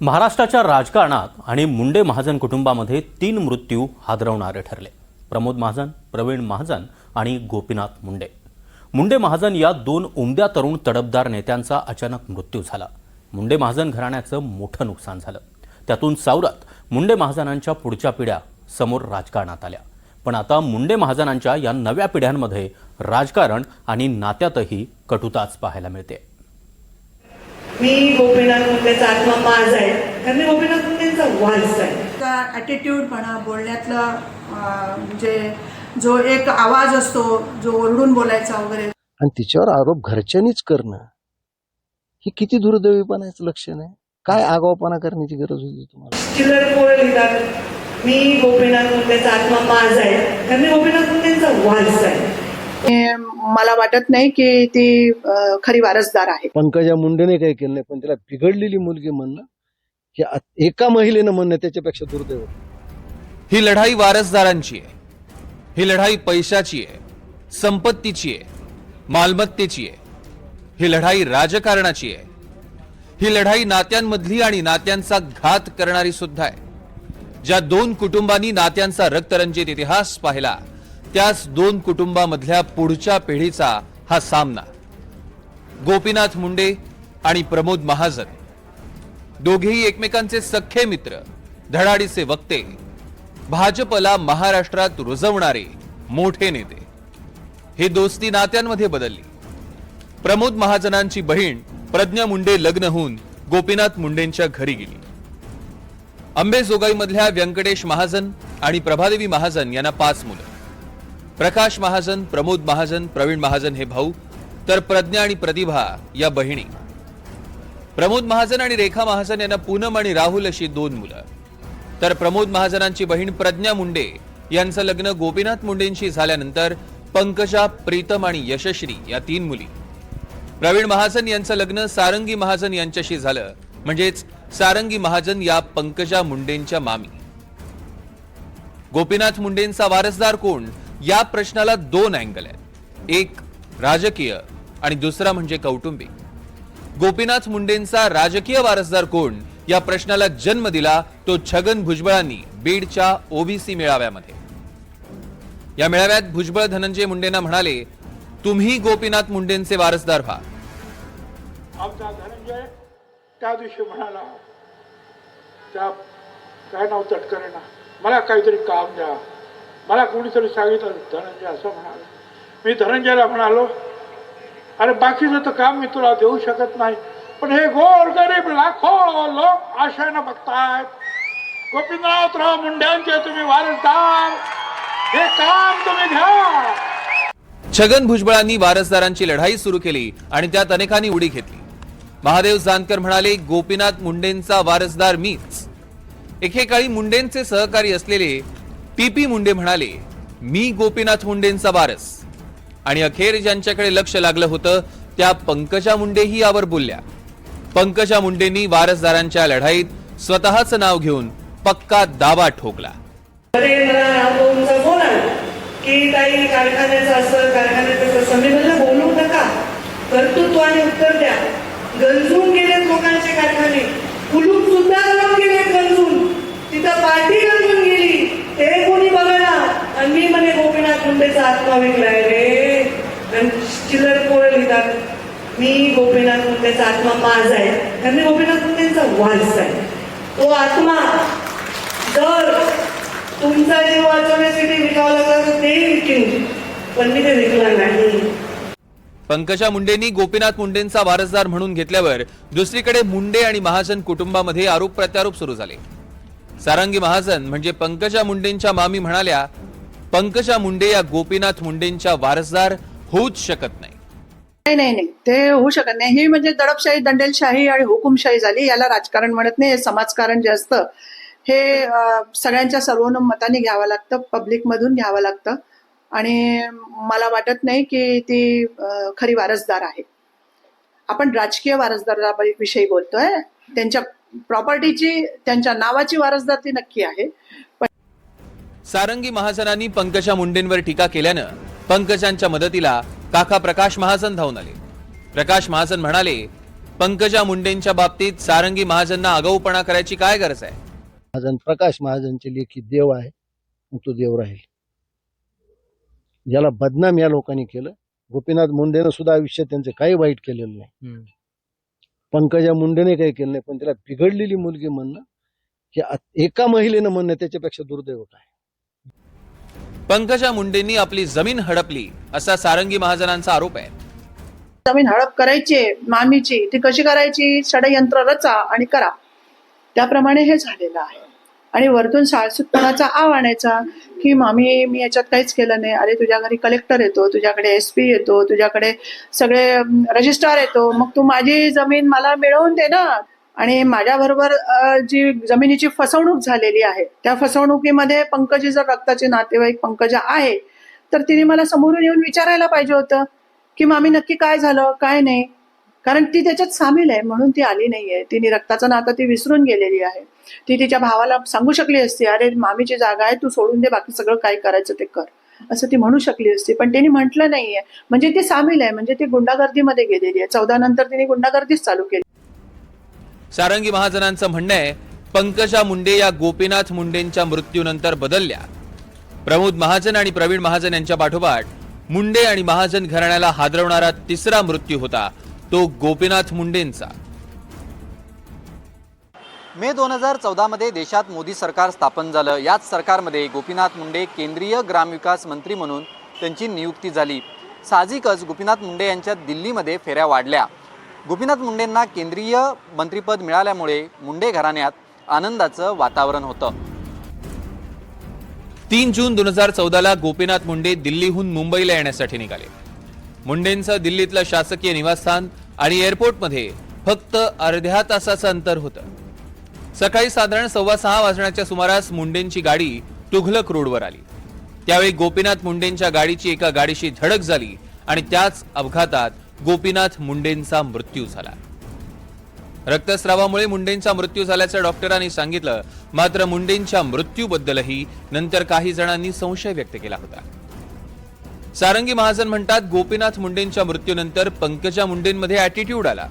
महाराष्ट्राच्या राजकारणात आणि मुंडे महाजन कुटुंबामध्ये तीन मृत्यू हादरवणारे ठरले. प्रमोद महाजन प्रवीण महाजन आणि गोपीनाथ मुंडे. मुंडे महाजन या दोन उमद्या तरुण तडफदार नेत्यांचा अचानक मृत्यू झाला. मुंडे महाजन घराण्याचं मोठं नुकसान झालं. त्यातून सावरत मुंडे महाजनांच्या पुढच्या पिढ्या समोर राजकारणात आल्या. पण आता मुंडे महाजनांच्या या नव्या पिढ्यांमध्ये राजकारण आणि नात्यातही कटुताच पाहायला मिळते. मी गोपीनाथ मुंडेचा आत्मा माझ आहे. कारण मी गोपीनाथ मुंडेंचा वारस आहे. त्याचा ॲटिट्यूड म्हणा बोलण्यातला म्हणजे जो एक आवाज असतो जो ओरडून बोलायचा वगैरे. आणि तिच्यावर आरोप घरच्यांनीच करणं ही किती दुर्दैवीपणाचं लक्षण आहे. काय आगावपणा करण्याची गरज होती तुम्हाला? चिल्लर पोळ लिहितात मी गोपीनाथ मुंडेचा आत्मा माझ आहे. कारण मी गोपीनाथ मुंडेंचा वारस आहे. मला वाटत नाही की ती खरी वारसदार आहे. पंकजा मुंडेने काही केलं नाही पण तिला बिघडलेली मुलगी म्हणणं हे आ- एका महिलेनं म्हणणं त्याच्यापेक्षा दुर्दैव. ही लढाई वारसदारांची आहे. ही लढाई पैशाची आहे संपत्तीची आहे मालमत्तेची आहे. ही लढाई राजकारणाची आहे. ही लढाई नात्यांमधली आणि नात्यांचा घात करणारी सुद्धा आहे. ज्या दोन कुटुंबांनी नात्यांचा रक्तरंजित इतिहास पाहिला त्याच दोन कुटुंबामधल्या पुढच्या पिढीचा हा सामना. गोपीनाथ मुंडे आणि प्रमोद महाजन. दोघेही एकमेकांचे सख्खे मित्र धडाडीचे वक्ते भाजपला महाराष्ट्रात रुजवणारे मोठे नेते. ही दोस्ती नात्यांमध्ये बदलली. प्रमोद महाजनांची बहीण प्रज्ञा मुंडे लग्न होऊन गोपीनाथ मुंडेंच्या घरी गेली. अंबेजोगाईमधल्या व्यंकटेश महाजन आणि प्रभादेवी महाजन यांना पाच मुलं. प्रकाश महाजन प्रमोद महाजन प्रवीण महाजन हे भाऊ तर प्रज्ञा आणि प्रतिभा या बहिणी. प्रमोद महाजन आणि रेखा महाजन यांना पूनम आणि राहुल अशी दोन मुलं. तर प्रमोद महाजनांची बहीण प्रज्ञा मुंडे यांचं लग्न गोपीनाथ मुंडेंशी झाल्यानंतर पंकजा प्रीतम आणि यशश्री या तीन मुली. प्रवीण महाजन यांचं लग्न सारंगी महाजन यांच्याशी झालं म्हणजेच सारंगी महाजन या पंकजा मुंडेंच्या मामी. गोपीनाथ मुंडेंचा वारसदार कोण? या प्रश्नाला दोन अँगल आहेत. एक राजकीय आणि दुसरा म्हणजे कौटुंबिक. गोपीनाथ मुंडेंचा राजकीय वारसदार कोण या प्रश्नाला जन्म दिला तो छगन भुजबळांनी बीडच्या ओबीसी मेळाव्यामध्ये. या मेळाव्यात भुजबळ धनंजय मुंडेंना म्हणाले तुम्ही गोपीनाथ मुंडेंचे वारसदार व्हा. आमचा धनंजय त्या दिवशी म्हणाला त्या काय नाव तटकरेना? मला काहीतरी काम द्या. मला कोणीतरी सांगितलं धनंजय असं म्हणाल. मी धनंजयला म्हणालो अरे बाकीचं तर काम मी तुला देऊ शकत नाही पण हे गोर गरीब लाखो लोक आशेनं बघतायत. गोपीनाथराव मुंड्यांचे तुम्ही वारसदार. हे काम तुम्ही घ्या. छगन भुजबळांनी वारसदारांची लढाई सुरू केली आणि त्यात अनेकांनी उडी घेतली. महादेव जानकर म्हणाले गोपीनाथ मुंडेंचा वारसदार मीच. एकेकाळी मुंडेंचे सहकारी असलेले पी पी मुंडे म्हणाले मी गोपीनाथ मुंडेंचा वारस. आणि अखेर ज्यांच्याकडे लक्ष लागलं होतं त्या पंकजा मुंडेही यावर बोलल्या. पंकजा मुंडेंनी वारसदारांच्या लढाईत स्वतःचं नाव घेऊन पक्का दावा ठोकला. की कारखान्याचं असं कारखान्याचं बोलू नका. कर्तृत्वाने उत्तर द्या. गंजून गेलेत लोकांचे कारखाने कुलूप सुद्धा लावून गेलेत गंजून तिथं पार्टी गंजून गेली ते कोणी बघा आणि मी म्हणे गोपीनाथ मुंडेचा आत्मा विकलाय रे. आणि चिल्लर पोळ लिहितात मी गोपीनाथ मुंडेचा आत्मा माझा आहे कारण मी गोपीनाथ मुंडेंचा वारस आहे तो आत्मा जर तुमचा जीव वाचवण्यासाठी विकावा लागला तर ते विकेन पण मी ते विकला नाही. पंकजा मुंडेंनी गोपीनाथ मुंडेंचा वारसदार म्हणून घेतल्यावर दुसरीकडे मुंडे आणि महाजन कुटुंबामध्ये आरोप प्रत्यारोप सुरू झाले. सारंगी महाजन म्हणजे पंकजा मुंडेंच्या मामी म्हणाल्या पंकजा मुंडे या गोपीनाथ मुंडेंच्या वारसदार होऊच शकत नाही. नाही नाही नाही. ते होऊ शकत नाही. ही म्हणजे दडपशाही दंडेलशाही आणि हुकुमशाही झाली याला राजकारण म्हणत नाही हे समाजकारण जे असतं हे सगळ्यांच्या सगळ्यांच्या सर्वोन्मताने घ्यावं लागतं पब्लिकमधून घ्यावं लागतं. आणि मला वाटत नाही की ती खरी वारसदार आहे. आपण राजकीय वारसदाराविषयी बोलतोय. त्यांच्या प्रॉपर्टीची त्यांच्या नावाची वारसदार ती नक्की आहे. पण सारंगी महाजनांनी पंकजा मुंडेंवर टीका केल्यानं पंकजांच्या मदतीला काका प्रकाश महाजन धावून आले. प्रकाश महाजन म्हणाले पंकजा मुंडेंच्या बाबतीत सारंगी महाजनना आगाऊपणा करायची काय गरज आहे? महाजन प्रकाश महाजनचे लेखी देव आहे तो देव राहील. ज्याला बदनाम या लोकांनी केलं गोपीनाथ मुंडेनं सुद्धा आयुष्यात त्यांचं काही वाईट केलेलं नाही. पंकजा मुंडेने काही केलं नाही पण त्याला बिघडलेली मुलगी म्हणणं आ- एका महिलेनं म्हणणं त्याच्यापेक्षा दुर्दैव काय पंकजा मुंडेंनी आपली जमीन हडपली असा सारंगी महाजनांचा आरोप आहे. जमीन हडप करायची मामीची ती कशी करायची? षडयंत्र रचा आणि करा. त्याप्रमाणे हे झालेलं आहे. आणि वरतून साळसूतपणाचा आव आणायचा की मामी मी याच्यात काहीच केलं नाही. अरे तुझ्या घरी कलेक्टर येतो तुझ्याकडे एस पी येतो तुझ्याकडे सगळे रजिस्ट्रार येतो. मग तू माझी जमीन मला मिळवून दे ना. आणि माझ्याबरोबर जी जमिनीची फसवणूक झालेली आहे त्या फसवणुकीमध्ये पंकजी जर रक्ताचे नातेवाईक पंकजा आहे तर तिने मला समोरून येऊन विचारायला पाहिजे होतं की मामी नक्की काय झालं? काय नाही? कारण ती त्याच्यात सामील आहे म्हणून ती आली नाहीये. तिने रक्ताचं नातं ती विसरून गेलेली आहे. ती तिच्या भावाला सांगू शकली असती अरे मामीची जागा आहे तू सोडून दे बाकी सगळं काय करायचं ते कर. असं ती म्हणू शकली असती पण तिने म्हटलं नाहीये. म्हणजे ती सामील आहे म्हणजे ती गुंडागर्दीमध्ये गेलेली आहे. चौदा नंतर तिने गुंडागर्दीच चालू केली. सारंगी महाजनांचं म्हणणं आहे पंकजा मुंडे या गोपीनाथ मुंडेंच्या मृत्यूनंतर बदलल्या. प्रमोद महाजन आणि प्रवीण महाजन यांच्या पाठोपाठ मुंडे आणि महाजन घराण्याला हादरवणारा तिसरा मृत्यू होता तो गोपीनाथ मुंडेंचा. मे दोन हजार चौदामध्ये देशात मोदी सरकार स्थापन झालं. याच सरकारमध्ये गोपीनाथ मुंडे केंद्रीय ग्रामविकास मंत्री म्हणून त्यांची नियुक्ती झाली. साहजिकच गोपीनाथ मुंडे यांच्या दिल्लीमध्ये फेऱ्या वाढल्या. गोपीनाथ मुंडेंना केंद्रीय मंत्रीपद मिळाल्यामुळे मुंडे घराण्यात आनंदाचं वातावरण होतं. तीन जून दोन हजार चौदाला गोपीनाथ मुंडे दिल्लीहून मुंबईला येण्यासाठी निघाले. मुंडेंचं दिल्लीतलं शासकीय निवासस्थान आणि एअरपोर्टमध्ये फक्त अर्ध्या तासाचं अंतर होतं. सकाळी साधारण सव्वा सहा वाजण्याच्या सुमारास मुंडेंची गाडी तुघलक रोडवर आली. त्यावेळी गोपीनाथ मुंडेंच्या गाडीची एका गाडीशी धडक झाली आणि त्याच अपघातात गोपीनाथ मुंडेंचा मृत्यू झाला. रक्तस्रावामुळे मुंडेंचा मृत्यू झाल्याचं डॉक्टरांनी सांगितलं. मात्र मुंडेंच्या मृत्यूबद्दलही नंतर काही जणांनी संशय व्यक्त केला होता. सारंगी महाजन म्हणतात गोपीनाथ मुंडेंच्या मृत्यूनंतर पंकजा मुंडेंमध्ये ॲटिट्यूड आला.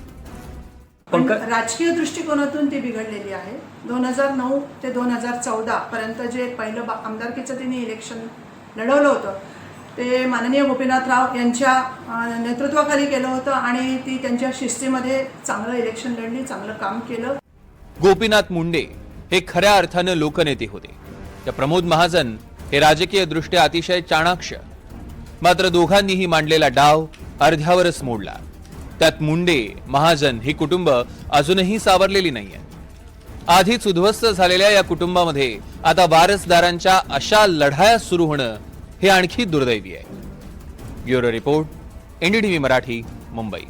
राजकीय दृष्टिकोनातून ती बिघडलेली आहे. दोन हजार नऊ ते दोन हजार चौदा पर्यंत जे पहिलं आमदारकीचं तिने इलेक्शन लढवलं होतं ते माननीय गोपीनाथ राव यांच्या नेतृत्वाखाली केलं होतं आणि ती त्यांच्या शिस्तीमध्ये चांगलं इलेक्शन लढली चांगलं काम केलं. गोपीनाथ मुंडे हे खऱ्या अर्थानं लोकनेते होते. त्या प्रमोद महाजन हे राजकीय दृष्ट्या अतिशय चाणाक्ष. मात्र दोघांनीही मांडलेला डाव अर्ध्यावरच मोडला. त्यात मुंडे महाजन ही कुटुंब अजूनही सावरलेली नाहीये. आधीच उद्ध्वस्त झालेल्या या कुटुंबामध्ये आता वारसदारांच्या अशा लढाया सुरू होणं हे आणखी दुर्दैवी आहे. Bureau report NDTV Marathi Mumbai.